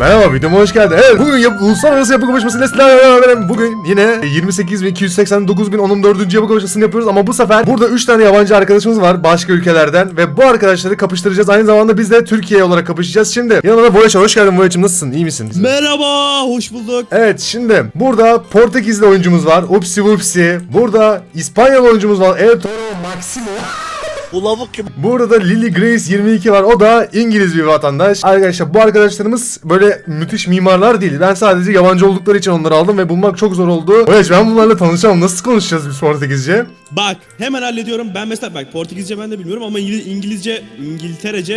Merhaba videoma hoş geldin. Evet bugün yap uluslararası yapı sizlerle beraberim. Bugün yine 28.289.014. yapı kapışmasını yapıyoruz ama bu sefer burada 3 tane yabancı arkadaşımız var başka ülkelerden ve bu arkadaşları kapıştıracağız. Aynı zamanda biz de Türkiye olarak kapışacağız. Şimdi yanımda Voyage'a hoş geldin Voyage'ım nasılsın? İyi misin? Merhaba, hoş bulduk. Evet şimdi burada Portekizli oyuncumuz var. Upsi Upsi. Burada İspanyol oyuncumuz var. El Toro Maximo. Bu lavuk kim? Burada da Lily Grace 22 var. O da İngiliz bir vatandaş. Arkadaşlar bu arkadaşlarımız böyle müthiş mimarlar değil. Ben sadece yabancı oldukları için onları aldım ve bulmak çok zor oldu. Evet ben bunlarla tanışamam. Nasıl konuşacağız biz Portekizce? Bak, hemen hallediyorum. Ben mesela bak Portekizce ben de bilmiyorum ama İngiliz, İngilizce, İngilterece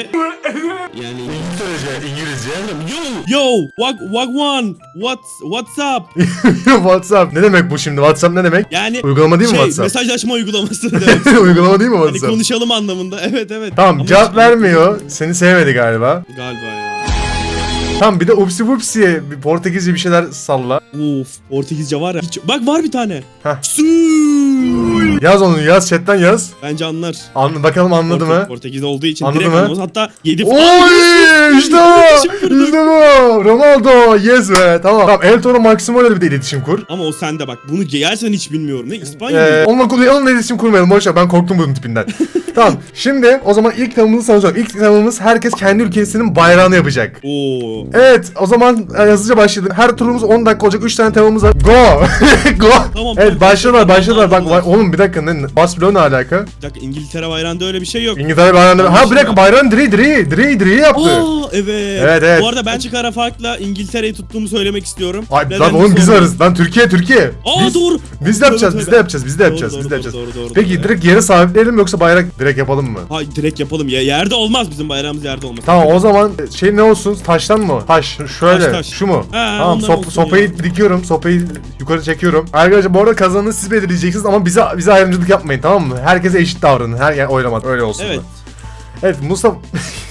yani İngilizce, İngilizce. Yo, what what one? What what's up? WhatsApp. Ne demek bu şimdi? WhatsApp ne demek? Yani Uygulama değil mi şey, WhatsApp? mesajlaşma uygulaması demek. Uygulama değil mi hani WhatsApp? konuşalım anlamında. Evet evet. Tamam Ama cevap vermiyor. Seni sevmedi galiba. Galiba ya. Tamam bir de upsi wupsi'ye bir Portekizce bir şeyler salla. Of, Portekizce var ya. Hiç, bak var bir tane. Heh. Yaz onu yaz chatten yaz. Bence anlar. An bakalım anladı Porte- mı? Portekiz olduğu için Anladı direkt mı? anlamaz. Hatta 7 Oy işte bu. İşte bu. Ronaldo yes be. Tamam. Tamam El Toro Maximo ile bir de iletişim kur. Ama o sende bak. Bunu gerçekten hiç bilmiyorum. Ne İspanya Ee, mıydı? onunla, onunla iletişim kurmayalım. Boş ver ben korktum bunun tipinden. tamam. Şimdi o zaman ilk tanımımızı sanacağım. İlk tanımımız herkes kendi ülkesinin bayrağını yapacak. Oo. Evet o zaman e, hızlıca başladık. Her turumuz 10 dakika olacak. 3 tane temamız var. Go! Go! Tamam, evet başladılar başladılar. Bak vay- oğlum bir dakika ne, bas bloğu ne alaka? Bir dakika İngiltere bayrağında öyle bir şey yok. İngiltere bayrağını... Ha bir dakika bayrağın direği direği direği direği yaptı. Aa evet. Evet, evet. Bu arada ben çıkara farkla İngiltere'yi tuttuğumu söylemek istiyorum. Ay Neden lan oğlum biz varız. Lan Türkiye Türkiye. Aa biz, doğru. Biz de yapacağız, biz de yapacağız, biz de yapacağız, biz de yapacağız. Peki direkt yere sabitleyelim mi yoksa bayrak direkt yapalım mı? Hayır direkt yapalım ya. Yerde olmaz bizim bayrağımız yerde olmaz. Tamam o zaman şey ne olsun? Taştan mı? Taş. Şöyle. Taş, taş. Şu mu? Ha, tamam ondan sop- olsun sopayı dikiyorum. Sopayı yukarı çekiyorum. Arkadaşlar bu arada kazananı siz belirleyeceksiniz ama bize bize ayrımcılık yapmayın tamam mı? Herkese eşit davranın. Her yer oylamadı. Öyle olsun. Evet. da. Evet Mustafa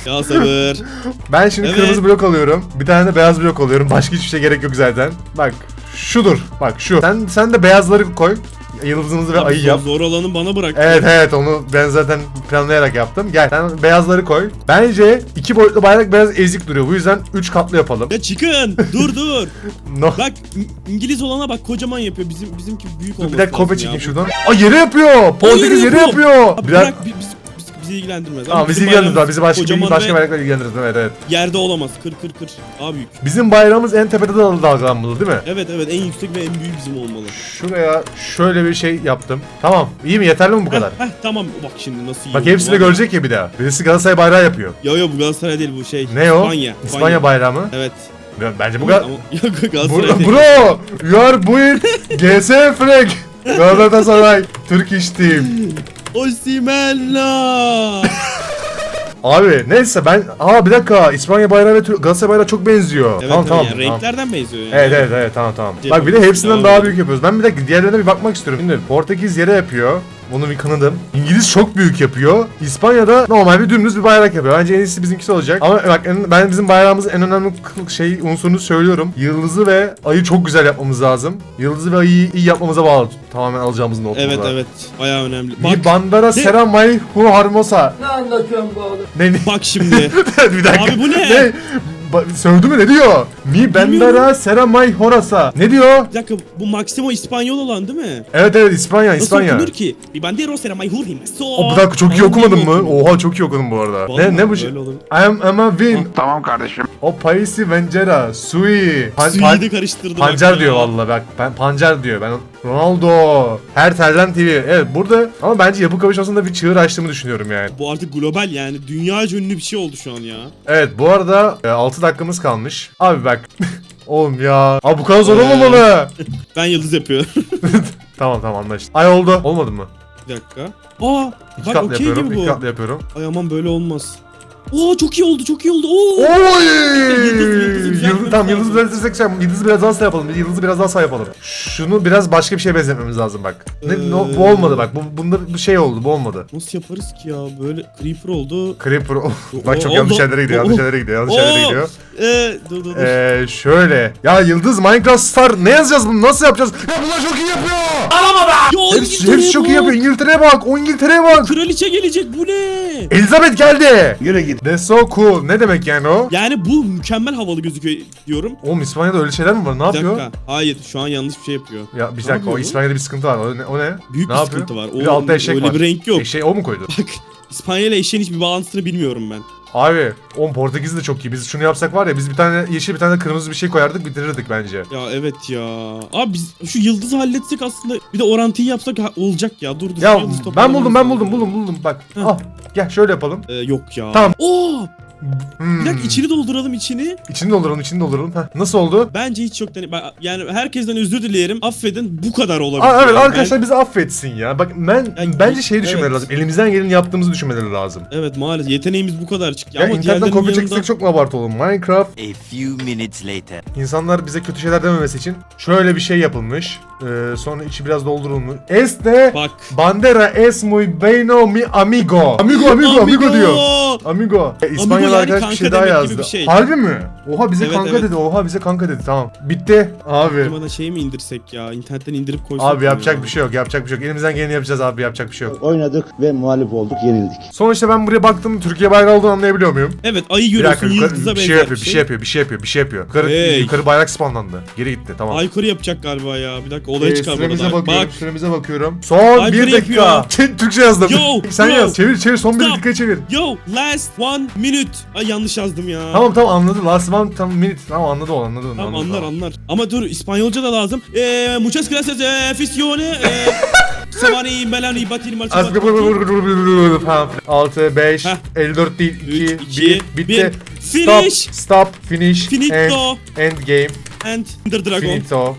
Ya sabır. ben şimdi Evet. kırmızı blok alıyorum. Bir tane de beyaz blok alıyorum. Başka hiçbir şey gerek yok zaten. Bak şudur. Bak şu. Sen sen de beyazları koy. Yıldızımızı ve Abi, ayı zor- yap. Zor olanı bana bırak. Evet evet onu ben zaten planlayarak yaptım. Gel sen beyazları koy. Bence iki boyutlu bayrak biraz ezik duruyor. Bu yüzden 3 katlı yapalım. Ya çıkın. dur dur. No. Bak İ- İngiliz olana bak kocaman yapıyor. Bizim bizimki büyük olması bir dakika kopya lazım ya. çekeyim şuradan. Aa yere yapıyor. Portekiz yere yapıyor. Abi Biraz... bırak bi- biz, biz, bizi ilgilendirmez. Ama bizi bizim ilgilendirmez. Bizi başka kocaman başka ve bayraklar ilgilendirmez. Evet evet. Yerde olamaz. Kır kır kır. Daha büyük. Bizim bayrağımız en tepede dal- dalgalanmalı değil mi? Evet evet en yüksek ve en büyük bizim olmalı. Şuraya şöyle bir şey yaptım. Tamam. iyi mi? Yeterli mi bu kadar? Heh, heh, tamam bak şimdi nasıl iyi Bak hepsini de görecek ya bir daha. Birisi Galatasaray bayrağı yapıyor. Yo yo bu Galatasaray değil bu şey. Ne o? İspanya. İspanya bayrağı mı? Evet. Bence bu kadar. Bro, bro, you are buoyed. GS Frank. Galatasaray, Turkish team. Osimhen'la. Abi neyse ben... Aa bir dakika İspanya bayrağı ve Tür- Galatasaray bayrağı çok benziyor. evet tamam tamam. tamam. renklerden benziyor yani. Evet evet evet tamam tamam. Cep Bak bir de hepsinden daha büyük yapıyoruz. Ben bir dakika diğerlerine bir bakmak istiyorum. Şimdi Portekiz yere yapıyor. Bunu bir kanadım. İngiliz çok büyük yapıyor. İspanya'da normal bir dümdüz bir bayrak yapıyor. Bence en iyisi bizimkisi olacak. Ama bak en- ben bizim bayrağımızın en önemli şey unsurunu söylüyorum. Yıldızı ve ayı çok güzel yapmamız lazım. Yıldızı ve ayıyı iyi yapmamıza bağlı. Tamamen alacağımız notlar. Evet evet. Bayağı önemli. Bak, bandara sera mai hu harmosa. Ne anlatıyorsun bu oğlum? Ne? ne- bak şimdi. bir dakika. Abi bu ne? Ba- Sövdü mü ne diyor? Mi bandara sera mai horasa. Ne diyor? Bir dakika bu Maximo İspanyol olan değil mi? Evet evet İspanya Nasıl İspanya. okunur ki? Bir bandero será mai hurrim. O bir dakika çok iyi okumadın mı? Oha çok iyi okudun bu arada. Ne ne bu şey? Öyle olur. I am ama win. Tamam kardeşim. O Paisi Vengera. Sui. Pan, Suyu pan- da karıştırdı bak pancar diyor vallahi bak. Ben pancar diyor. Ben Ronaldo. Her telden TV. Evet burada ama bence yapı kavuşmasında bir çığır açtığımı düşünüyorum yani. Bu artık global yani dünyaca ünlü bir şey oldu şu an ya. Evet bu arada 6 dakikamız kalmış. Abi bak. Oğlum ya. Abi bu kadar zor olmamalı. Ben yıldız yapıyorum. tamam tamam anlaştık. Ay oldu. Olmadı mı? bir dakika. Aa İki bak katlı okey yapıyorum. gibi iki bu. katlı yapıyorum. Ay aman böyle olmaz. Oo çok iyi oldu çok iyi oldu. Oo. Oy! Yıldız, yıldızı düzeltmemiz Yıldız, tamam yıldız düzeltirsek şey, yıldızı biraz daha sağ yapalım. Yıldızı biraz daha sağ yapalım. Şunu biraz başka bir şeye benzetmemiz lazım bak. Ne, Ee. no- bu olmadı bak. Bu bunda bir şey oldu. Bu olmadı. Nasıl yaparız ki ya böyle creeper oldu. Creeper. bak çok yanlış oldu. yerlere gidiyor. Yanlış yerlere gidiyor. Yanlış yerlere Oo. gidiyor. Ee, dur dur dur. Ee, şöyle. Ya Yıldız Minecraft Star ne yazacağız bunu? Nasıl yapacağız? Ya bunlar çok iyi yapıyor. ya Hepsi, hepsi çok iyi yapıyor. İngiltere'ye bak. O İngiltere'ye bak. Kraliçe gelecek bu ne? Elizabeth geldi. Yürü git. That's so cool. Ne demek yani o? Yani bu mükemmel havalı gözüküyor. diyorum. Oğlum İspanya'da öyle şeyler mi var? Ne Bir yapıyor? dakika. Hayır şu an yanlış bir şey yapıyor. Ya bir Ne dakika o yapıyor? İspanya'da bir sıkıntı var. O ne? O ne? Büyük ne bir yapıyor? sıkıntı var. Bir de O- altta eşek öyle var. bir renk yok. Eşeği o mu koydu? Bak İspanya ile eşeğin hiçbir bağlantısını bilmiyorum ben. Abi oğlum Portekiz de çok iyi. Biz şunu yapsak var ya biz bir tane yeşil bir tane de kırmızı bir şey koyardık bitirirdik bence. Ya evet ya. Abi biz şu yıldızı halletsek aslında bir de orantıyı yapsak ha- olacak ya. Dur dur. Ya şu yıldızı ben toparlamamız buldum ben lazım. buldum buldum buldum bak. Heh. Al gel şöyle yapalım. Ee, yok ya. Tamam. Oo! Hmm. Bir dakika içini dolduralım içini. İçini dolduralım içini dolduralım. Heh. Nasıl oldu? Bence hiç dene- ben- Yani herkesten özür dilerim. Affedin. Bu kadar olabilir. Aa, evet Yani arkadaşlar bizi affetsin ya. Bak ben Yani- bence şey düşünmeleri evet. lazım. Elimizden geleni yaptığımızı düşünmeleri lazım. ben- Evet maalesef yeteneğimiz bu kadar çıktı. Ya internetten diğerlerinin kopya yanında... çeksek çok mu abartı olur? Minecraft A few minutes later. insanlar bize kötü şeyler dememesi için şöyle bir şey yapılmış. Ee, sonra içi biraz doldurulmuş. Este Bak. bandera es muy bueno mi amigo. Amigo amigo amigo diyor. Amigo. E, İspanyol yani arkadaş bir şey daha yazdı. bir şey. Harbi mi? Oha bize Evet, kanka evet. dedi. Oha bize kanka dedi. Tamam. Bitti. Abi. Acaba şey mi indirsek ya? İnternetten indirip koysak Abi yapacak ya? bir şey yok. Yapacak bir şey yok. Elimizden geleni yapacağız abi. Yapacak bir şey yok. Oynadık ve muhalif olduk, yenildik. Sonuçta ben buraya baktım. Türkiye bayrağı olduğunu anlayabiliyor muyum? Evet ayı Bir görüyorsun dakika yukarı, yıldıza bir şey yapıyor, bir şey yapıyor, bir şey yapıyor, bir şey yapıyor. Yukarı, Hey. yukarı bayrak spawnlandı. Geri gitti, tamam. Aykırı yapacak galiba ya. Bir dakika olaya Ee, çıkar süremize bakıyorum, Bak. süremize bakıyorum. Son Aykırı bir dakika. Türkçe yazdım. Yo, Sen yaz, çevir, çevir, son bir Stop. dakikaya çevir. Yo last one minute. Ay yanlış yazdım ya. Tamam tamam anladı. Last one tam minute. Tamam anladı o anladı onu. Tamam anladı, anlar anlar. Ama dur İspanyolca da lazım. Eee muchas gracias eee fisione. Eee Savani melani batini marçı. Bır falan. 6, 5, Heh. 54 değil, 2, Üç, 1, iki, bitti. Stop, Finish. stop, finish, Finito. end, end game, And the dragon. finito.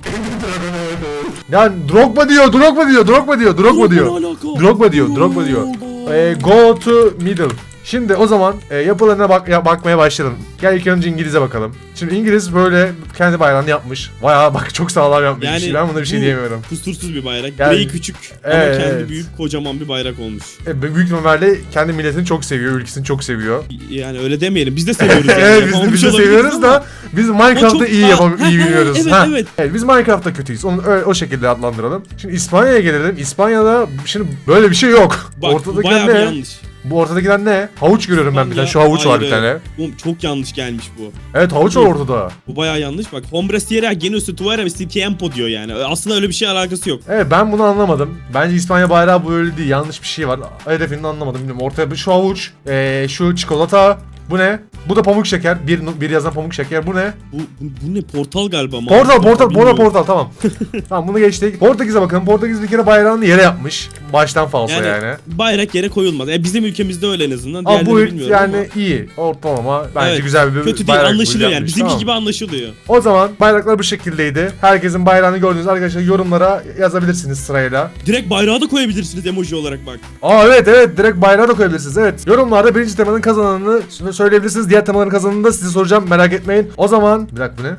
Ya Drogba diyor, Drogba diyor, Drogba diyor, Drogba diyor. Drogba diyor, Drogba diyor. Ee, go to middle. Şimdi o zaman e, yapılarına bak ya, bakmaya başlayalım. Gel ilk önce İngiliz'e bakalım. Şimdi İngiliz böyle kendi bayrağını yapmış. Bayağı bak çok sağlam yapmış bir şey. Ben buna bir şey bu diyemiyorum. Kusursuz bir bayrak. Yani- Direği küçük ama Evet, kendi evet. büyük kocaman bir bayrak olmuş. E, büyük ihtimalle kendi milletini çok seviyor, ülkesini çok seviyor. Yani öyle demeyelim. Biz de seviyoruz yani. evet biz de, biz de seviyoruz ama- da biz Minecraft'ta iyi yapam iyi biliyoruz. evet, Ha. evet. biz Minecraft'ta kötüyüz. Onu öyle, o şekilde adlandıralım. Şimdi İspanya'ya gelelim. İspanya'da şimdi böyle bir şey yok. Bak bu Ortadakiler bayağı bir yanlış. Bu ortadakiler ne? Havuç görüyorum ben bir tane. Şu havuç var bir tane. Oğlum çok yanlış gelmiş bu. Evet havuç var ortada. Bu bayağı yanlış. Bak Hombres Sierra Genus Tuara ve Tiempo diyor yani. Aslında öyle bir şey alakası yok. Evet ben bunu anlamadım. Bence İspanya bayrağı böyle değil. Yanlış bir şey var. Hedefini anlamadım. Bilmiyorum. Ortaya bir şu havuç, ee, şu çikolata. Bu ne? Bu da pamuk şeker. Bir, bir yazan pamuk şeker. Bu ne? Bu, bu, bu ne portal galiba. Portal, Mavi portal, portal, bilmiyorum. portal. Tamam. tamam bunu geçtik. Portekiz'e bakın. Portekiz bir kere bayrağını yere yapmış. Baştan falso yani. Yani, bayrak yere koyulmaz. E, bizim ülkemizde öyle en azından. Ama bu yani ama. iyi. Ortalama. Bence Evet, güzel bir Kötü değil bayrak anlaşılıyor yani. Bizimki Tamam. gibi anlaşılıyor. O zaman bayraklar bu şekildeydi. Herkesin bayrağını gördüğünüz arkadaşlar yorumlara yazabilirsiniz sırayla. Direkt bayrağı da koyabilirsiniz emoji olarak bak. Aa evet evet direkt bayrağı da koyabilirsiniz evet. Yorumlarda birinci temanın kazananını söyleyebilirsiniz. Diğer temaların kazananını da size soracağım merak etmeyin. O zaman bir dakika bu ne?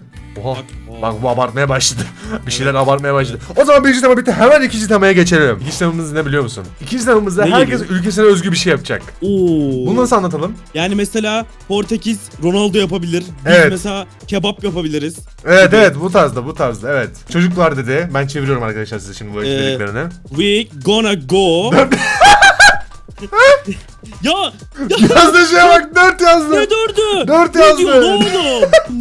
Oha. Bak, bu abartmaya başladı. bir şeyler abartmaya başladı. O zaman birinci tema bitti. Hemen ikinci temaya geçelim. İkinci temamız ne biliyor musun? İkinci temamızda Ne herkes geliyor? ülkesine özgü bir şey yapacak. Oo. Bunu nasıl anlatalım? Yani mesela Portekiz Ronaldo yapabilir. Biz Evet. mesela kebap yapabiliriz. Evet Gibi. evet bu tarzda bu tarzda evet. Çocuklar dedi. Ben çeviriyorum arkadaşlar size şimdi bu Ee, dediklerini. We gonna go. ya Yazdığı şeye bak 4 yazdı. ne dördü? Dört ne yazdı. diyor oğlum?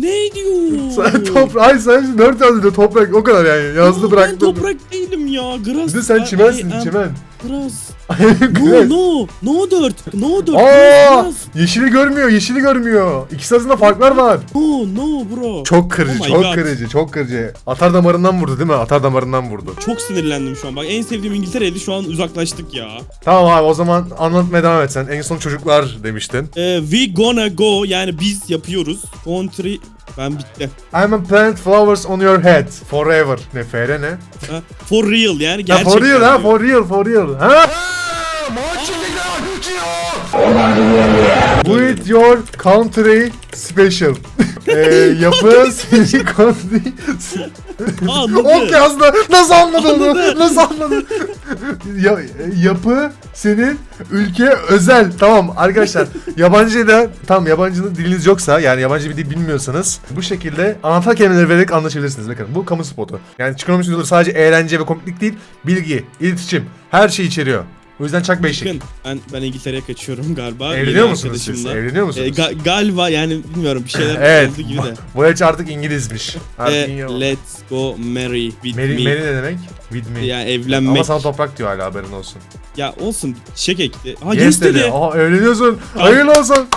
ne diyor? Sen toprak, ay sen şimdi 4 yazdı diyor toprak o kadar yani yazdı Oğlum bıraktı. Ben toprak değilim ya. Grass. Bir de sen çimensin am çimen. Grass. No no. No dört. No dört. Aa, Grass. yeşili görmüyor, yeşili görmüyor. İkisi arasında farklar var. No no bro. Çok kırıcı, Oh my çok God. kırıcı, çok kırıcı. Atar damarından vurdu değil mi? Atar damarından vurdu. Çok sinirlendim şu an. Bak en sevdiğim İngiltere'ydi şu an uzaklaştık ya. Tamam abi o zaman anlatmaya devam et sen. En son çocuklar demiştin. Ee, we gonna go yani biz yapıyoruz. Country ben bitti. I'm a plant flowers on your head forever. Ne fere ne? Ha, for real yani Ha, gerçekten. for real ha, for real, for real. Ha? With your country special. ee, yapı country... Aa, anladı. Ok yazdı. Nasıl anladın onu? Nasıl anladın? ya, yapı senin ülke özel. Tamam arkadaşlar. yabancı da tam yabancı diliniz yoksa yani yabancı bir dil bilmiyorsanız bu şekilde anahtar kelimeleri vererek anlaşabilirsiniz. Bakın bu kamu spotu. Yani videoları sadece eğlence ve komiklik değil bilgi, iletişim her şey içeriyor. O yüzden çak. Bakın ben, ben İngiltere'ye kaçıyorum galiba. Evleniyor musunuz siz? Evleniyor musunuz? E, ga- galiba yani bilmiyorum bir şeyler evet. oldu gibi de. Voyage artık İngilizmiş. Artık E, İngiliz. let's go marry with Mary, me. Mary ne demek? With me. Yani evlenmek. Ama sana toprak diyor hala haberin olsun. Ya olsun çiçek ekti. Ha yes, yes, dedi. dedi. Aa evleniyorsun. Hayırlı olsun.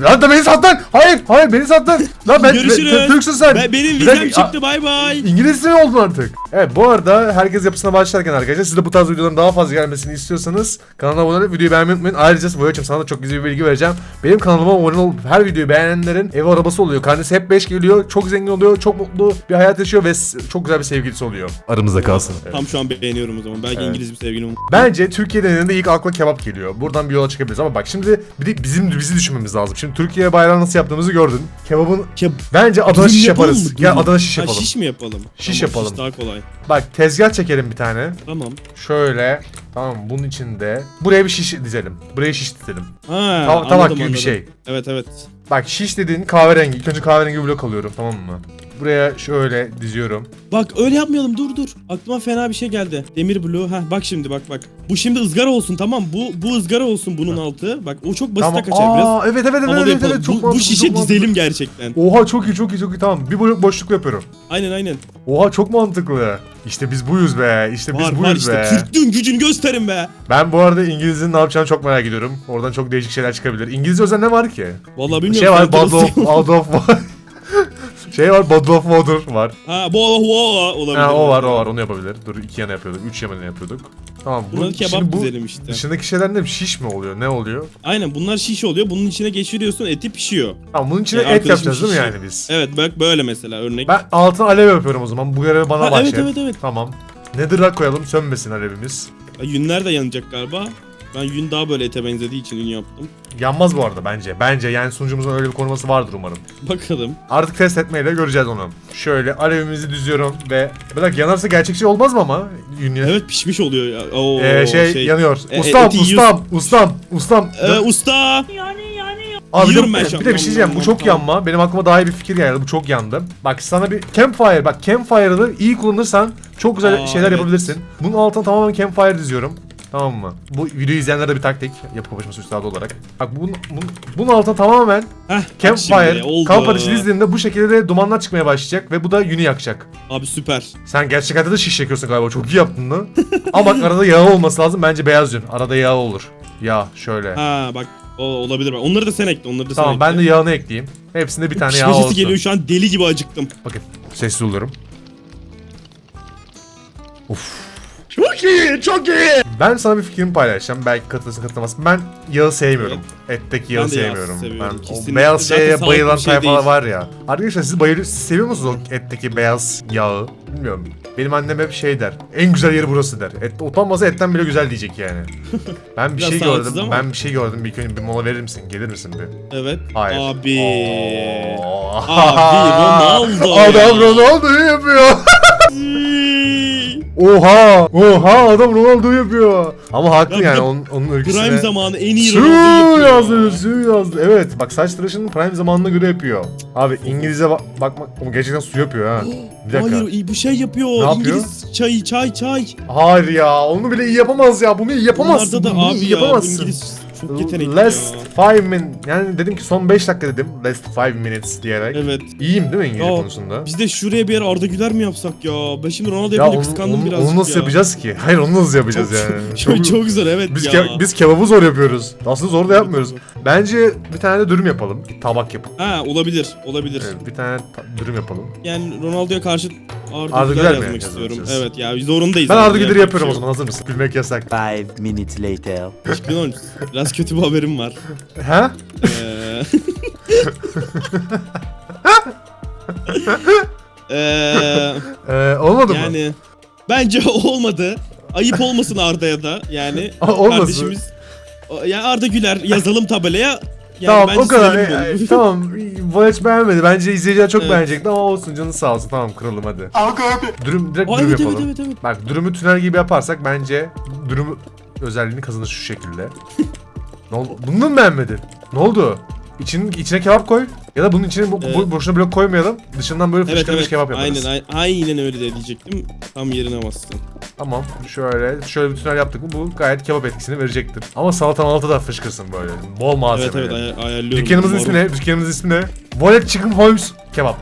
Lan da beni sattın. Hayır, hayır beni sattın. Lan ben, Görüşürüz. ben- Türksün sen. Ben, benim Bir vizem dakika, çıktı bay bay. İngiliz mi oldun artık? Evet bu arada herkes yapısına başlarken arkadaşlar siz de bu tarz videoların daha fazla gelmesini istiyorsanız kanala abone olup videoyu beğenmeyi unutmayın. Ayrıca Voyage'ım sana da çok güzel bir bilgi vereceğim. Benim kanalıma abone olup her videoyu beğenenlerin ev arabası oluyor. Karnesi hep 5 geliyor. Çok zengin oluyor. Çok mutlu bir hayat yaşıyor ve s- çok güzel bir sevgilisi oluyor. Aramızda kalsın. Tam şu an beğeniyorum o zaman. Belki Evet. İngiliz bir sevgilim. Bence Türkiye'de denildiğinde ilk akla kebap geliyor. Buradan bir yola çıkabiliriz ama bak şimdi bir de bizim bizi düşünmemiz lazım. Şimdi Türkiye bayrağı nasıl yaptığımızı gördün. Kebabın Ke bence Adana şiş yaparız. mı? Gel. Adana şiş Ha, yapalım. şiş mi yapalım? Şiş Tamam, yapalım. Şiş daha kolay. Bak tezgah çekelim bir tane. Tamam. Şöyle tamam bunun içinde buraya bir şiş dizelim. Buraya şiş dizelim. Ha, Ta- tabak anladım, gibi bir anladım. şey. Evet evet. Bak şiş dediğin kahverengi. İlk önce kahverengi bir blok alıyorum tamam mı? Buraya şöyle diziyorum. Bak öyle yapmayalım dur dur. Aklıma fena bir şey geldi. Demir bloğu. Ha bak şimdi bak bak. Bu şimdi ızgara olsun tamam. Bu bu ızgara olsun bunun altı. Bak o çok basite tamam. kaçar biraz. Aa, evet evet evet Ama evet, yapalım. evet, çok bu, bu mantıklı, şişe çok mantıklı. dizelim gerçekten. Oha çok iyi çok iyi çok iyi tamam. Bir blok boşluk yapıyorum. Aynen aynen. Oha çok mantıklı. İşte biz buyuz be. İşte biz Var var buyuz işte. be. Türklüğün gücünü gösterin be. Ben bu arada İngiliz'in ne yapacağını çok merak ediyorum. Oradan çok değişik şeyler çıkabilir. İngilizce özel ne var ki? Vallahi bilmiyorum. şey var, Bad of, Out of Şey var, Bad of Water var. Ha bu o olabilir. Ha, o var, o var, onu yapabilir. Dur iki yana yapıyorduk, üç yana yapıyorduk. Tamam, bu, Buna kebap bu dizelim işte. dışındaki şeyler ne? Şiş mi oluyor? Ne oluyor? Aynen bunlar şiş oluyor. Bunun içine geçiriyorsun eti pişiyor. Tamam, bunun içine Ya, et arkadaşım yapacağız değil mi şişi. yani biz? Evet bak böyle mesela örnek. Ben altına alev yapıyorum o zaman. Bu görevi bana Ha, başlat. evet evet evet. Tamam. Nether'a koyalım, sönmesin alevimiz. Yünler de yanacak galiba. Ben yün daha böyle ete benzediği için yün yaptım. Yanmaz bu arada bence. Bence yani sunucumuzun öyle bir koruması vardır umarım. Bakalım. Artık test etmeyle göreceğiz onu. Şöyle alevimizi düzüyorum ve... Bir dakika yanarsa gerçekçi olmaz mı ama? Yün Evet pişmiş oluyor ya. Oo, Ee, şey, yanıyor. E, ustam, eti ustam, ustam, ustam. Ee, usta. Abi bir yiyorum de, ben şu an. bir de bir şey diyeceğim. Bu çok Tamam. yanma. Benim aklıma daha iyi bir fikir geldi. Bu çok yandı. Bak sana bir campfire. Bak campfire'ı iyi kullanırsan çok güzel Aa, şeyler evet. yapabilirsin. Bunun altına tamamen campfire diziyorum. Tamam mı? Bu videoyu izleyenlere de bir taktik. Yapı kapışması üstadı olarak. Bak bunun, bunun, bunun altına tamamen Heh, bak campfire, oldu. kamp ateşi dizdiğinde bu şekilde de dumanlar çıkmaya başlayacak ve bu da yünü yakacak. Abi süper. Sen gerçek hayatta da şiş yakıyorsun galiba. Çok iyi yaptın lan. Ama bak arada yağ olması lazım. Bence beyaz yün. Arada yağ olur. Yağ şöyle. Ha bak o olabilir. bak. Onları da sen ekle. Onları da sen Tamam ekle. ben de yağını ekleyeyim. Hepsinde bir tane yağ Pişmesi olsun. geliyor şu an deli gibi acıktım. Bakın sessiz oluyorum. Uf. Çok iyi, çok iyi. Ben sana bir fikrimi paylaşacağım. Belki katılırsın katılmazsın. Ben yağı sevmiyorum. Etteki yağı Ben de yağ sevmiyorum. seviyorum. Ben Kesinlikle. o beyaz Zaten şeye sağlıklı bayılan şey tayfa değil. var ya. Arkadaşlar siz bayılıyor, siz seviyor musunuz o etteki beyaz yağı? Bilmiyorum. Benim annem hep şey der. En güzel yeri burası der. Et, utanmasa etten bile güzel diyecek yani. Ben bir Biraz şey sağlıksız gördüm. ama. Ben bir şey gördüm. Bir, gün bir mola verir misin? Gelir misin bir? Evet. Hayır. Abi. Oo. Abi, Ronaldo Adam ya. Ronaldo'yu yapıyor. Oha! Oha adam Ronaldo yapıyor. Ama haklı Ya bir yani onun, onun ülkesine. Prime zamanı en iyi Su Ronaldo yapıyor. yazdı, su yazdı. Evet bak saç tıraşını prime zamanına göre yapıyor. Abi İngilizce ba- bakmak o gerçekten su yapıyor ha. Bir dakika. Hayır iyi, bu şey yapıyor. Ne yapıyor? İngiliz çay çay çay. Hayır ya onu bile iyi yapamaz ya. Bunu iyi yapamazsın. Onlarda da Bunu abi iyi ya. Bu yapamazsın. İngiliz çok yetenekli Last ya. 5 min yani dedim ki son 5 dakika dedim. Last 5 minutes diyerek. Evet. İyiyim değil mi İngilizce Ya, konusunda? Biz de şuraya bir yer Arda Güler mi yapsak ya? Ben şimdi Ronaldo Ya yapınca onu, kıskandım onu, birazcık onu nasıl ya. yapacağız ki? Hayır onu nasıl yapacağız yani? Çok, çok zor evet Biz, ya. ke- biz kebabı zor yapıyoruz. Aslında zor da yapmıyoruz. Bence bir tane de dürüm yapalım. Tabak yapıp. Ha olabilir olabilir. Evet, bir tane ta- dürüm yapalım. Yani Ronaldo'ya karşı Arda, Arda Güler, Güler mi yazmak yazalım istiyorum. Evet ya zorundayız. Ben Arda bir yapıyorum o şey zaman. Hazır mısın? Gülmek yasak. Five minutes later. Biliyor musun? Biraz kötü bir haberim var. He? Eee... Eee... Ee, olmadı mı? yani bence olmadı. Ayıp olmasın Arda'ya da yani. Olmasın. Kardeşimiz yani Arda Güler yazalım tabelaya. Yani tamam bence o kadar. silelim Ee, bunu. e, tamam. Voyage beğenmedi. Bence izleyiciler çok Evet. beğenecekti ama olsun canın sağ olsun. Tamam kıralım hadi. Dürüm direkt Aa, dürüm evet, evet yapalım. evet evet. Bak dürümü tünel gibi yaparsak bence dürüm özelliğini kazanır şu şekilde. ne oldu? Bunu mı beğenmedin? Ne oldu? İçin, içine kebap koy. Ya da bunun içine bu- Evet. boşuna blok koymayalım. Dışından böyle Evet fışkırmış evet. kebap yaparız. Aynen, ay- aynen öyle de diyecektim. Tam yerine bastın. Tamam. Şöyle şöyle bir tünel yaptık mı bu gayet kebap etkisini verecektir. Ama salata malata da fışkırsın böyle. Bol Evet malzeme. evet ay- ayarlıyorum. Dükkanımızın ismi ne? Dükkanımızın ismi ne? Wallet Chicken Holmes Kebap.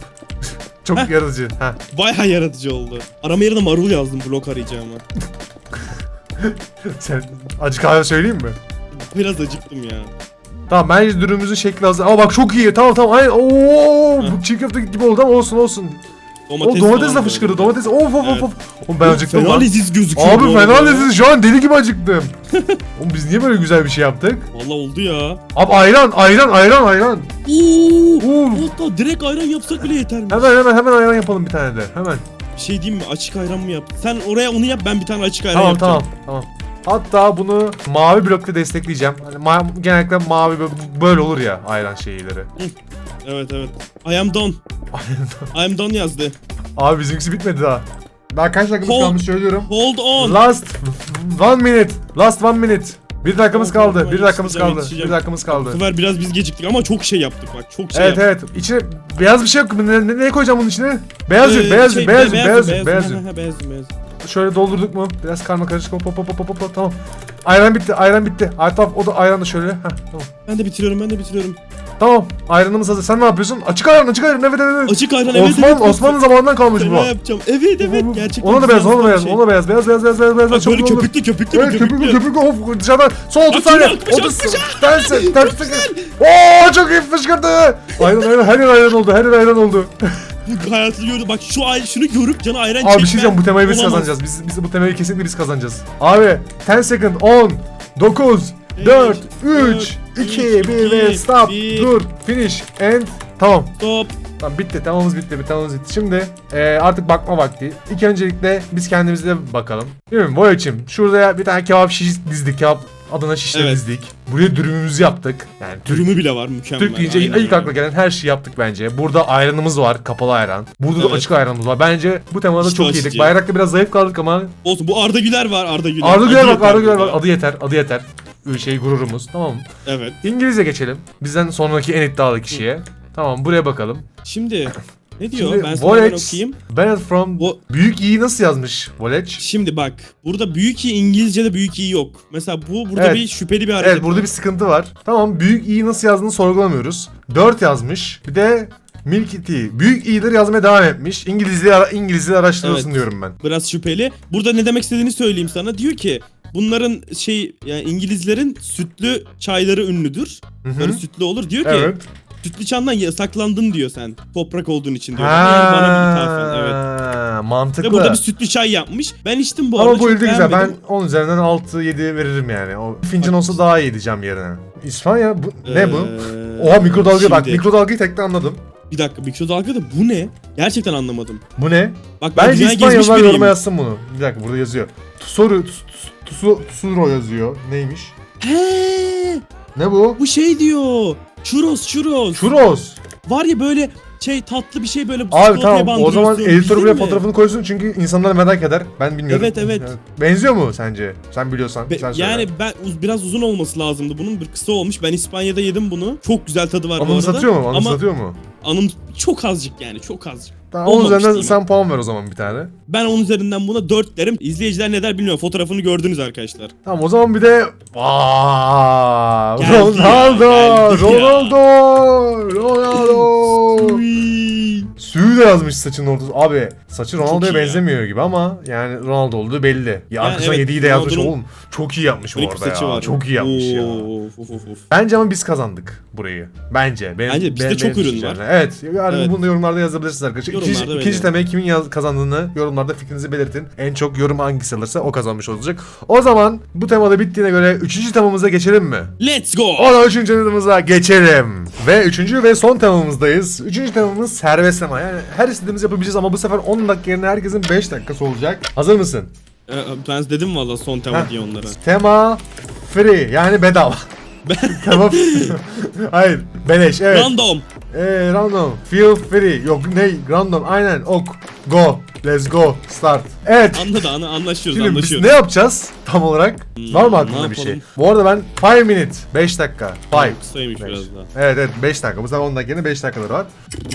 Çok Heh. yaratıcı. Heh. Bayağı yaratıcı oldu. Arama yerine marul yazdım blok arayacağıma. Sen acı kahve söyleyeyim mi? Biraz acıktım ya. Tamam bence dürümümüzün şekli hazır. Ama bak çok iyi. Tamam tamam. Aynen. Oo, bu çiğ köfte gibi oldu ama olsun olsun. O domates de fışkırdı. Domates. Of of Evet. of. Oğlum ben acıktım Fena leziz gözüküyor. Abi fena leziz. Şu an deli gibi acıktım. Oğlum biz niye böyle güzel bir şey yaptık? Valla oldu ya. Abi ayran, ayran, ayran, ayran. Oo. Hatta direkt ayran yapsak bile yetermiş. Hemen hemen hemen ayran yapalım bir tane de. Hemen. Bir şey diyeyim mi? Açık ayran mı yap? Sen oraya onu yap ben bir tane açık ayran Tamam yapacağım. tamam tamam. Hatta bunu mavi blokta destekleyeceğim. Hani ma- genellikle mavi bö- böyle olur ya ayran şeyleri. Evet evet. I am done. I am done yazdı. Abi bizimkisi bitmedi daha. Daha kaç dakikamız Hold- kalmış söylüyorum. Hold on. Last one minute. Last one minute. Bir dakikamız Tamam, kaldı. tamam, Bir dakikamız kaldı. yetişeceğim. Bir dakikamız Bu kaldı. sefer biraz biz geciktik ama çok şey yaptık bak. Çok şey Evet yaptık. evet. İçine beyaz bir şey yok. Ne, ne, ne koyacağım bunun içine? Beyaz yün, Ee, beyaz şey, yün, beyaz yün, be- beyaz beyaz yün, beyaz yün. Ha, ha, beyaz yün, beyaz yün. Şöyle doldurduk mu? Biraz karma karışık. Hop hop hop hop hop. Tamam. Ayran bitti. Ayran bitti. Artaf o da ayran da şöyle. Heh, tamam. Ben de bitiriyorum ben de bitiriyorum. Tamam. Ayranımız hazır. Sen ne yapıyorsun? Açık ayran, açık ayran. Evet evet evet. Açık ayran evet Osman, evet. Osmanlı zamanından kalmış bu. Fena yapacağım. Evet evet gerçekten. Ona da beyaz, ona da beyaz, ona da beyaz. Beyaz beyaz beyaz beyaz beyaz. Çabuk böyle köpüklü köpüklü Evet köpüklü köpüklü. of dışarıdan son 30 Bak, saniye şunu atmış, 30 atmış tersi tersi Ooo çok iyi fışkırdı Ayran ayran her yer ayran oldu her yer ayran oldu Bu hayatı gördü. Bak şu ay şunu görüp canı ayran Abi bir çekme. şey diyeceğim bu temayı biz olamaz. kazanacağız biz, biz bu temayı kesinlikle biz kazanacağız Abi 10 second 10 9 4 3 2 1 ve stop bir. dur finish end Tamam Stop. Tamam bitti tamamımız bitti bir tamamımız bitti. Şimdi e, artık bakma vakti. İlk öncelikle biz kendimize bakalım. Değil mi Boyacım? Şurada bir tane kebap şiş dizdik. Kebap adına şişle Evet. Buraya dürümümüzü yaptık. Yani Türk, Dürümü bile var mükemmel. Türk deyince aynen ilk akla gelen her şeyi yaptık bence. Burada ayranımız var. Kapalı ayran. Burada da Evet. açık ayranımız var. Bence bu temada çok açıcı. iyiydik. Bayrakta biraz zayıf kaldık ama Olsun bu Arda Güler var Arda Güler. Arda Güler bak Arda Güler bak. Adı yeter. Adı yeter. Şey gururumuz. Tamam mı? Evet. İngilizce geçelim. Bizden sonraki en iddialı kişiye. Tamam buraya bakalım. Şimdi ne diyor? Şimdi ben Voyage, okuyayım. Banned from Vo- Büyük İ'yi nasıl yazmış Voyage? Şimdi bak burada büyük i İngilizce'de büyük i yok. Mesela bu burada Evet. bir şüpheli bir hareket. Evet burada bir sıkıntı var. Tamam Büyük İ'yi nasıl yazdığını sorgulamıyoruz. 4 yazmış. Bir de Milky Tea. Büyük İ'leri yazmaya devam etmiş. İngilizce İngilizce araştırılsın Evet. diyorum ben. biraz şüpheli. Burada ne demek istediğini söyleyeyim sana. Diyor ki bunların şey yani İngilizlerin sütlü çayları ünlüdür. Hı hı. Böyle sütlü olur. Diyor ki Evet. Sütlü çandan yasaklandın diyor sen. Toprak olduğun için diyor. Yani bana bir ithafen evet. Ha, Ve mantıklı. burada bir sütlü çay yapmış. Ben içtim bu Ama arada. bu çok elde güzel. Ben beğenmedim. 10 üzerinden 6-7 veririm yani. O fincan olsa daha iyi diyeceğim yerine. İspanya bu ne bu? Ee, Oha mikrodalga bak şimdi- mikrodalgayı tekte anladım. Bir dakika mikrodalga da bu ne? Gerçekten anlamadım. Bu ne? Bak ben Bence dünyayı gezmiş İspanyollar biriyim. yoruma yazsın bunu. Bir dakika burada yazıyor. Tusoru, tusu, tusuro yazıyor. Neymiş? He, Ne bu? bu şey diyor. Churros churros. Churros. Var ya böyle şey tatlı bir şey böyle Abi tamam o zaman editör buraya fotoğrafını koysun çünkü insanlar merak eder. Ben bilmiyorum. Evet, evet. Benziyor mu sence? Sen biliyorsan. Be- sen söyle. yani ben uz- biraz uzun olması lazımdı bunun bir kısa olmuş. Ben İspanya'da yedim bunu. Çok güzel tadı var bu arada. satıyor mu? Anım Ama satıyor mu? anım çok azıcık yani çok azıcık. Tamam, onun üzerinden diyeyim. sen puan ver o zaman bir tane. Ben onun üzerinden buna 4 derim. İzleyiciler ne der bilmiyorum. Fotoğrafını gördünüz arkadaşlar. Tamam o zaman bir de Geldi ya, Ronaldo, geldi ya. Ronaldo, Ronaldo. Suyu da yazmış saçın ortası. Abi saçı Ronaldo'ya iyi ya. benzemiyor gibi ama yani Ronaldo olduğu belli. Ya arkasına evet, yediği de yazmış Ronaldo'nun oğlum. Çok iyi yapmış bu Garip bir arada saçı ya. var. Çok iyi yapmış ya. Of, of, of, of. Bence ama biz kazandık burayı. Bence. Benim, Bence bizde çok ürün var. Evet. Yani Evet. bunu da yorumlarda yazabilirsiniz arkadaşlar. İkinci, ikinci temaya kimin yaz, kazandığını yorumlarda fikrinizi belirtin. En çok yorum hangisi alırsa o kazanmış olacak. O zaman bu temada bittiğine göre üçüncü temamıza geçelim mi? Let's go. O da üçüncü temamıza geçelim. Ve üçüncü ve son temamızdayız. Üçüncü temamız serbest tema. Yani her istediğimizi yapabileceğiz ama bu sefer 10 dakika yerine herkesin 5 dakikası olacak. Hazır mısın? Ee, ben dedim valla son tema Heh. diye onlara. Tema free yani bedava. Tema Hayır beleş evet. Random. Eee random. Feel free. Yok ne? Random. Aynen. Ok. Go. Let's go. Start. Evet. Anladı ana anlaşıyoruz Şimdi biz anlaşıyoruz. ne yapacağız tam olarak? Hmm, Var mı ne aklında bir şey? yapalım? Bu arada ben 5 minute, 5 dakika. 5. Kısaymış biraz daha. Evet evet 5 dakika. Bu sefer 10 dakika yerine 5 dakikaları var.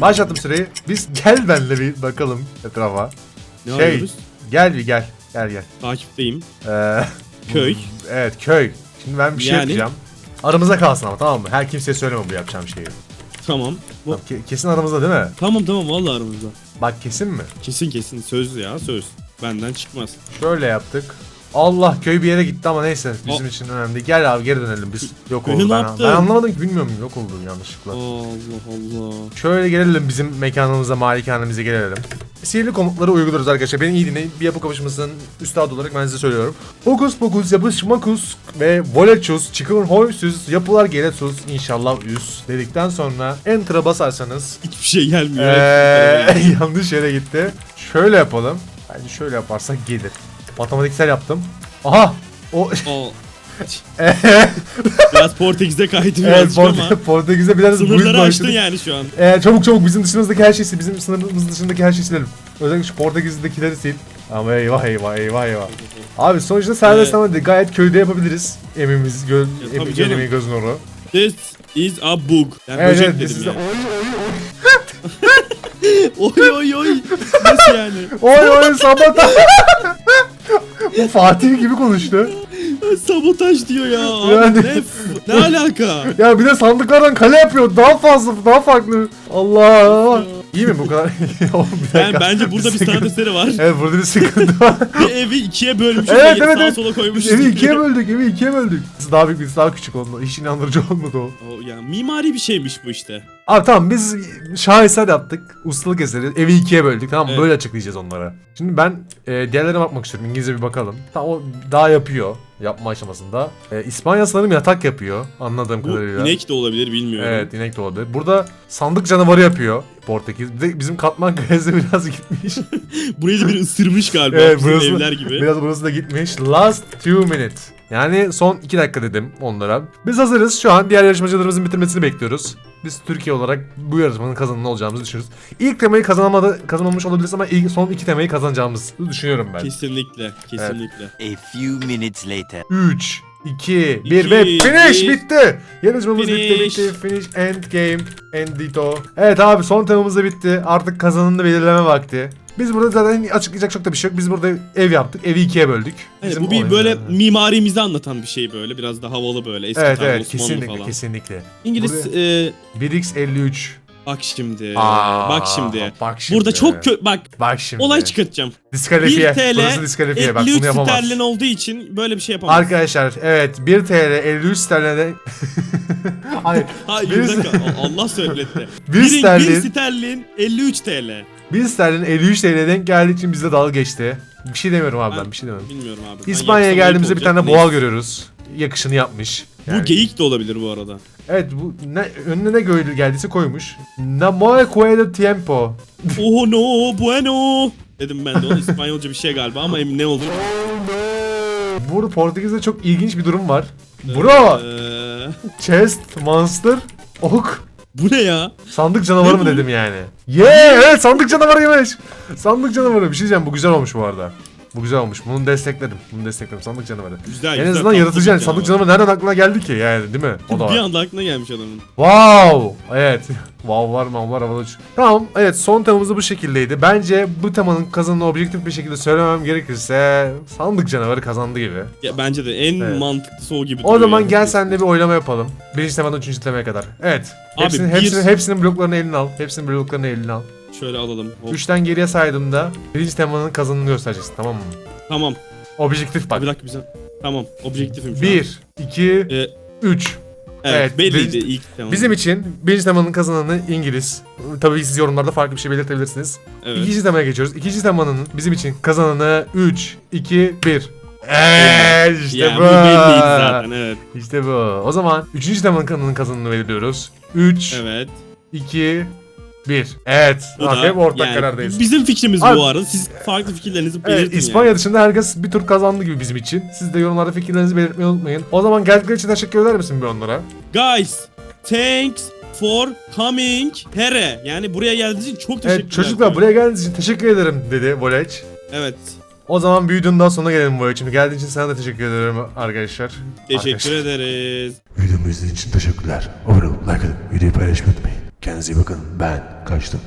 Başlattım süreyi. Biz gel benle bir bakalım etrafa. Ne şey, arıyoruz? gel bir gel. Gel gel. Takipteyim. Ee, Köy. evet köy. Şimdi ben bir şey Yani? yapacağım. Aramızda kalsın ama tamam mı? Her kimseye söyleme bu yapacağım şeyi. Tamam. Bu... Tamam, ke- kesin aramızda değil mi? Tamam tamam vallahi aramızda. Bak kesin mi? Kesin kesin söz ya söz. Benden çıkmaz. Şöyle yaptık. Allah köy bir yere gitti ama neyse bizim O- için önemli değil. Gel abi geri dönelim biz. Yok Köyü oldu ne ben, yaptın? ben anlamadım ki bilmiyorum yok oldu yanlışlıkla. Allah Allah. Şöyle gelelim bizim mekanımıza, malikanemize gelelim. Sihirli komutları uyguluyoruz arkadaşlar. Beni iyi dinleyin. Bir yapı kapışmasının üstadı olarak ben size söylüyorum. Hokus pokus, yapışmakus ve volechus, çıkın hoysuz, yapılar geletus, inşallah yüz dedikten sonra enter'a basarsanız Hiçbir şey gelmiyor. ee, yanlış yere gitti. Şöyle yapalım. Bence şöyle yaparsak gelir. Matematiksel yaptım. Aha! O Aa. Biraz Portekiz'de kaydı evet, birazcık ama. Porte- Portekiz'de biraz Sınırları aştın başladık. yani şu an. Ee, çabuk çabuk bizim dışımızdaki her şeyi bizim sınırımız dışındaki her şeyi silelim. Özellikle şu Portekiz'dekileri sil. Ama eyvah eyvah eyvah eyvah. Abi sonuçta serbest ama de- gayet köyde yapabiliriz. Emimiz, göz, tabii emin, canım. emin göz nuru. This is a bug. Ben Evet böcek evet dedim this is the- ya. oy Oy oy oy. Nasıl yani? oy oy sabata. Bu Fatih gibi konuştu. Sabotaj diyor ya. Abi Yani- ne, f- ne alaka? Ya bir de sandıklardan kale yapıyor. Daha fazla, daha farklı. Allah. İyi mi bu kadar? Oğlum bir Ben, dakika. bence burada bir sıkıntı- sanat eseri var. Evet burada bir sıkıntı var. Bir evi ikiye bölmüşüz Evet, ve evet, sağa evet. sola Biz koymuşuz. evi ikiye böldük, evi ikiye böldük. Biz daha büyük, biz daha küçük oldu. Hiç inandırıcı olmadı o. O, yani mimari bir şeymiş bu işte. Abi tamam biz şaheser yaptık. Ustalık eseri. Evi ikiye böldük. Tamam mı? Evet. Böyle açıklayacağız onlara. Şimdi ben e, diğerlerine bakmak istiyorum. İngilizce bir bakalım. Tamam o daha yapıyor. Yapma aşamasında. E, İspanya sanırım yatak yapıyor. Anladığım Bu kadarıyla. inek de olabilir bilmiyorum. Evet inek de olabilir. Burada sandık canavarı yapıyor Portekiz. Bir de bizim katman kalesi biraz gitmiş. Burayı da bir ısırmış galiba Evet, burası- evler gibi. biraz burası da gitmiş. Last two minutes. Yani son 2 dakika dedim onlara. Biz hazırız. Şu an diğer yarışmacılarımızın bitirmesini bekliyoruz. Biz Türkiye olarak bu yarışmanın kazananı olacağımızı düşünüyoruz. İlk temayı kazanamadı, kazanmamış olabiliriz ama ilk, son iki temayı kazanacağımızı düşünüyorum ben. Kesinlikle, kesinlikle. A few minutes later. 3, 2, 1 ve finish bir. bitti. Yarışmamız bitti Finish. bitti. Finish end game. Endito. Evet abi son temamız da bitti. Artık kazananını belirleme vakti. Biz burada zaten açıklayacak çok da bir şey yok. Biz burada ev yaptık. Evi ikiye böldük. Evet, Bizim bu bir böyle yani. mimarimizi anlatan bir şey böyle. Biraz da havalı böyle. Eski Evet tarz evet Osmanlı kesinlikle falan. kesinlikle. İngiliz Buraya- e, 1x53. bak şimdi. Aa, bak şimdi. Bak şimdi. Burada çok kö bak Bak şimdi. olay çıkartacağım. Diskalifiye. 1 TL Burası diskalifiye. Bak 53 bunu yapamaz. sterlin olduğu için böyle bir şey yapamaz. Arkadaşlar evet 1 TL 53 sterline Hayır. Hayır bir- Allah söyletti. Bir bir, sterlin- bir sterlin 53 TL. 1 sterlin 53 TL'ye denk geldiği için bizde dalga geçti. Bir şey demiyorum abi ben, Ben bir şey demiyorum. Bilmiyorum abi. İspanya'ya geldiğimizde bir tane boğa görüyoruz. Yakışını yapmış. Yani- Bu geyik de olabilir bu arada. Evet bu ne, önüne ne gördü geldiyse koymuş. Namoe Cuedo Tiempo. Oh no bueno. Dedim ben de o İspanyolca bir şey galiba ama emin ne olur. Burada Portekiz'de çok ilginç bir durum var. Bro! Ee, Chest, Monster, Ok. Bu ne ya? Sandık canavarı mı dedim yani. Yeah! Evet sandık canavarıymış. Sandık canavarı. Bir şey diyeceğim bu güzel olmuş bu arada. Bu güzel olmuş. Bunu destekledim. Bunu destekledim. Sandık canavarı. Güzel en güzel, azından yaratıcı yani. Sandık canavar. canavarı nereden aklına geldi ki yani değil mi? O da Bir anda aklına gelmiş adamın. Wow! Evet. wow var mı var havada uç- Tamam evet son temamız da bu şekildeydi. Bence bu temanın kazanını objektif bir şekilde söylemem gerekirse sandık canavarı kazandı gibi. Ya, bence de en Evet. mantıklısı o gibi O zaman ya. gel senle bir oylama yapalım. Birinci temadan üçüncü temaya kadar. Evet. Abi, Hepsinin, bir- hepsinin, hepsinin bloklarını eline al. Hepsinin bloklarını eline al. Şöyle alalım. Hop. Üçten geriye saydığımda birinci temanın kazanını göstereceksin tamam mı? Tamam. Objektif bak. Bir dakika bize. Tamam. Objektifim. 1, 2, Ee, 3. Evet, Evet, belliydi biz- ilk tamam. Bizim için birinci temanın kazananı İngiliz. Tabii siz yorumlarda farklı bir şey belirtebilirsiniz. evet. İkinci temaya geçiyoruz. İkinci temanın bizim için kazananı 3, 2, 1. Evet işte ya, bu. bu belliydi zaten evet. İşte bu. O zaman üçüncü temanın kazananını belirliyoruz. 3, Evet. 2, 1. Evet. Bu da hep ortak yani karardayız. Bizim fikrimiz Abi- bu arada. Siz farklı fikirlerinizi belirtin Evet, İspanya yani. dışında herkes bir tur kazandı gibi bizim için. Siz de yorumlarda fikirlerinizi belirtmeyi unutmayın. O zaman geldikleri için teşekkür eder misin bir onlara? Guys, thanks for coming here. Yani buraya geldiğiniz için çok teşekkürler. Evet çocuklar buraya geldiğiniz için teşekkür ederim dedi Voleç. Evet. O zaman bir videonun daha sonuna gelelim Voleç. Şimdi geldiğin için sana da teşekkür ederim arkadaşlar. Teşekkür Arkadaşlar. ederiz. Videomu izlediğiniz için teşekkürler. Abone olun, like atın, videoyu paylaşmayı unutmayın. Kendinize iyi bakın. Ben kaçtım.